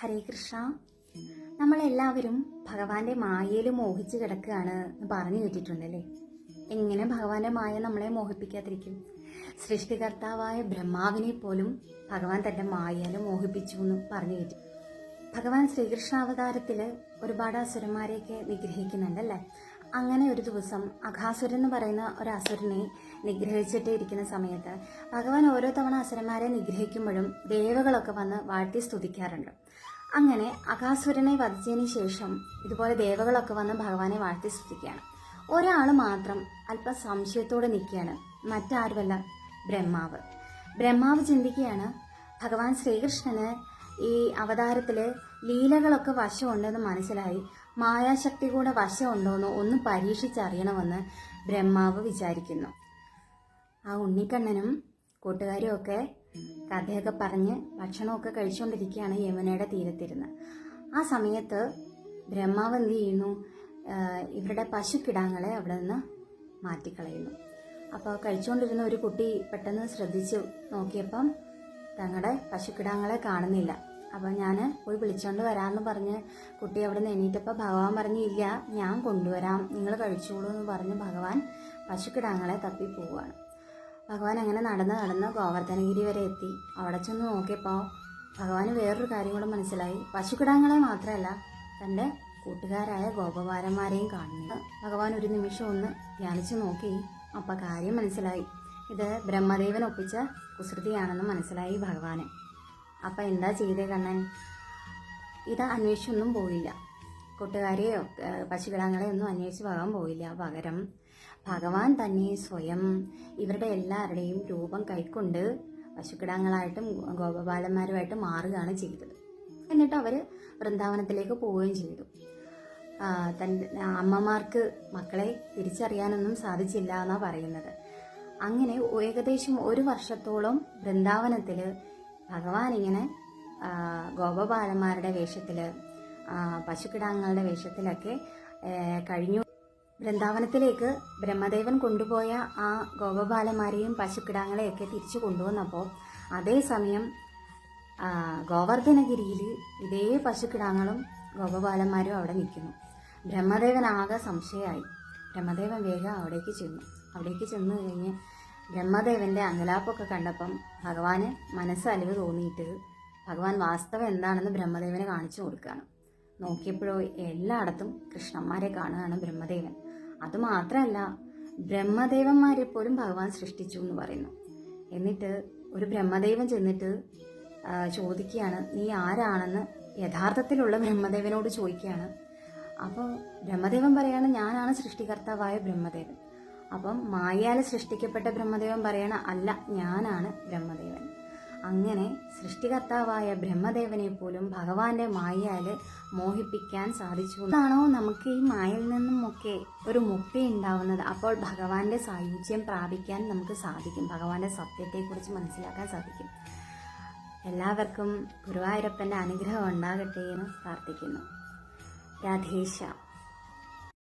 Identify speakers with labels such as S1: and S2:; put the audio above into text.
S1: ഹരേ കൃഷ്ണ. നമ്മളെല്ലാവരും ഭഗവാന്റെ മായയിൽ മോഹിച്ച് കിടക്കുകയാണ് എന്ന് പറഞ്ഞു കേട്ടിട്ടുണ്ടല്ലേ? എങ്ങനെ ഭഗവാന്റെ മായ നമ്മളെ മോഹിപ്പിക്കാതിരിക്കും? സൃഷ്ടികർത്താവായ ബ്രഹ്മാവിനെ പോലും ഭഗവാൻ തന്റെ മായയിൽ മോഹിപ്പിച്ചു എന്ന് പറഞ്ഞു കേട്ടു. ഭഗവാൻ ശ്രീകൃഷ്ണ അവതാരത്തിൽ ഒരുപാട് അസുരന്മാരെയൊക്കെ നിഗ്രഹിക്കുന്നുണ്ടല്ലേ? അങ്ങനെ ഒരു ദിവസം അഘാസുരൻ എന്ന് പറയുന്ന ഒരു അസുരനെ നിഗ്രഹിച്ചിട്ട് ഇരിക്കുന്ന സമയത്ത് ഭഗവാൻ ഓരോ തവണ അസുരന്മാരെ നിഗ്രഹിക്കുമ്പോഴും ദേവകളൊക്കെ വന്ന് വാഴ്ത്തി സ്തുതിക്കാറുണ്ട്. അങ്ങനെ അഘാസുരനെ വധിച്ചതിന് ശേഷം ഇതുപോലെ ദേവകളൊക്കെ വന്ന് ഭഗവാനെ വാഴ്ത്തി സ്തുതിക്കുകയാണ്. ഒരാൾ മാത്രം അല്പം സംശയത്തോടെ നിൽക്കുകയാണ്. മറ്റാരുമല്ല ബ്രഹ്മാവ്. ബ്രഹ്മാവ് ചിന്തിക്കുകയാണ് ഭഗവാൻ ശ്രീകൃഷ്ണന് ഈ അവതാരത്തിൽ ലീലകളൊക്കെ വശമുണ്ടെന്ന് മനസ്സിലായി. മായാശക്തി കൂടെ വശമുണ്ടോയെന്ന് ഒന്ന് പരീക്ഷിച്ചറിയണമെന്ന് ബ്രഹ്മാവ് വിചാരിക്കുന്നു. ആ ഉണ്ണിക്കണ്ണനും കൂട്ടുകാരും ഒക്കെ കഥയൊക്കെ പറഞ്ഞ് ഭക്ഷണമൊക്കെ കഴിച്ചുകൊണ്ടിരിക്കുകയാണ് യമുനയുടെ തീരത്തിരുന്ന്. ആ സമയത്ത് ബ്രഹ്മാവ് എന്ത് ചെയ്യുന്നു? ഇവരുടെ പശുക്കിടാങ്ങളെ അവിടെ നിന്ന് മാറ്റിക്കളയുന്നു. അപ്പോൾ കഴിച്ചുകൊണ്ടിരുന്ന ഒരു കുട്ടി പെട്ടെന്ന് ശ്രദ്ധിച്ചു നോക്കിയപ്പം തങ്ങളുടെ പശുക്കിടാങ്ങളെ കാണുന്നില്ല. അപ്പോൾ ഞാൻ പോയി വിളിച്ചുകൊണ്ട് വരാമെന്ന് പറഞ്ഞ് കുട്ടി അവിടെ നിന്ന് എണീറ്റപ്പോൾ ഭഗവാൻ പറഞ്ഞില്ല ഞാൻ കൊണ്ടുവരാം. നിങ്ങൾ കഴിച്ചോളൂ എന്ന് പറഞ്ഞ് ഭഗവാൻ പശുക്കിടാങ്ങളെ തപ്പി പോവുകയാണ് ഭഗവാൻ അങ്ങനെ നടന്ന് നടന്ന് ഗോവർദ്ധനഗിരി വരെ എത്തി. അവിടെ ചെന്ന് നോക്കിയപ്പോൾ ഭഗവാന് വേറൊരു കാര്യം കൂടെ മനസ്സിലായി. പശുക്കിടാങ്ങളെ മാത്രമല്ല തന്റെ കൂട്ടുകാരായ ഗോപവാരന്മാരെയും കാണുന്നു ഭഗവാൻ ഒരു നിമിഷം ഒന്ന് ധ്യാനിച്ചു നോക്കി. അപ്പോൾ കാര്യം മനസ്സിലായി. ഇത് ബ്രഹ്മദേവൻ ഒപ്പിച്ച കുസൃതിയാണെന്ന് മനസ്സിലായി ഭഗവാന്. അപ്പം എന്താ ചെയ്തേ കണ്ണൻ? ഇത് അന്വേഷിച്ചൊന്നും പോയില്ല. കൂട്ടുകാരെയോ പശുക്കിടാങ്ങളെയോ ഒന്നും അന്വേഷിച്ച് പോകാൻ പോയില്ല. പകരം ഭഗവാൻ തന്നെ സ്വയം ഇവരുടെ എല്ലാവരുടെയും രൂപം കൈക്കൊണ്ട് പശുക്കിടാങ്ങളായിട്ടും ഗോപബാലന്മാരുമായിട്ട് മാറുകയാണ് ചെയ്തത്. എന്നിട്ട് അവർ വൃന്ദാവനത്തിലേക്ക് പോവുകയും ചെയ്തു. തന്റെ അമ്മമാർക്ക് മക്കളെ തിരിച്ചറിയാനൊന്നും സാധിച്ചില്ല എന്നാണ് പറയുന്നത്. അങ്ങനെ ഏകദേശം ഒരു വർഷത്തോളം വൃന്ദാവനത്തിൽ ഭഗവാൻ ഇങ്ങനെ ഗോപബാലന്മാരുടെ വേഷത്തിൽ പശുക്കിടാങ്ങളുടെ വേഷത്തിലൊക്കെ കഴിഞ്ഞു. വൃന്ദാവനത്തിലേക്ക് ബ്രഹ്മദേവൻ കൊണ്ടുപോയ ആ ഗോപബാലന്മാരെയും പശുക്കിടാങ്ങളെയൊക്കെ തിരിച്ചു കൊണ്ടുവന്നപ്പോൾ അതേസമയം ഗോവർദ്ധനഗിരിയിൽ ഇതേ പശുക്കിടാങ്ങളും ഗോപബാലന്മാരും അവിടെ നിൽക്കുന്നു. ബ്രഹ്മദേവൻ ആകെ സംശയമായി. ബ്രഹ്മദേവൻ വേഗം അവിടേക്ക് ചെന്നു. അവിടേക്ക് ചെന്നു കഴിഞ്ഞ് ബ്രഹ്മദേവന്റെ അങ്കലാപ്പൊക്കെ കണ്ടപ്പം ഭഗവാന് മനസ്സ് അലിവ് തോന്നിയിട്ട് ഭഗവാൻ വാസ്തവം എന്താണെന്ന് ബ്രഹ്മദേവനെ കാണിച്ചു കൊടുക്കുകയാണ്. നോക്കിയപ്പോഴോ എല്ലായിടത്തും കൃഷ്ണന്മാരെ കാണുകയാണ് ബ്രഹ്മദേവൻ. അതുമാത്രമല്ല ബ്രഹ്മദേവന്മാരെ പോലും ഭഗവാൻ സൃഷ്ടിച്ചു എന്ന് പറയുന്നു. എന്നിട്ട് ഒരു ബ്രഹ്മദേവൻ ചെന്നിട്ട് ചോദിക്കുകയാണ് നീ ആരാണെന്ന്? യഥാർത്ഥത്തിലുള്ള ബ്രഹ്മദേവനോട് ചോദിക്കുകയാണ്. അപ്പോൾ ബ്രഹ്മദേവൻ പറയാണ് ഞാനാണ് സൃഷ്ടികർത്താവായ ബ്രഹ്മദേവൻ. അപ്പം മായാൽ സൃഷ്ടിക്കപ്പെട്ട ബ്രഹ്മദേവൻ പറയണ അല്ല ഞാനാണ് ബ്രഹ്മദേവൻ. അങ്ങനെ സൃഷ്ടികർത്താവായ ബ്രഹ്മദേവനെ പോലും ഭഗവാന്റെ മായയാൽ മോഹിപ്പിക്കാൻ സാധിച്ചു. എന്നാണോ നമുക്ക് ഈ മായയിൽ നിന്നും ഒക്കെ ഒരു മുക്തി ഉണ്ടാവുന്നത്? അപ്പോൾ ഭഗവാന്റെ സായുജ്യം പ്രാപിക്കാൻ നമുക്ക് സാധിക്കും. ഭഗവാന്റെ സത്യത്തെക്കുറിച്ച് മനസ്സിലാക്കാൻ സാധിക്കും. എല്ലാവർക്കും ഗുരുവായൂരപ്പന്റെ അനുഗ്രഹം ഉണ്ടാകട്ടെ എന്ന് പ്രാർത്ഥിക്കുന്നു. രാധേശ്യാം.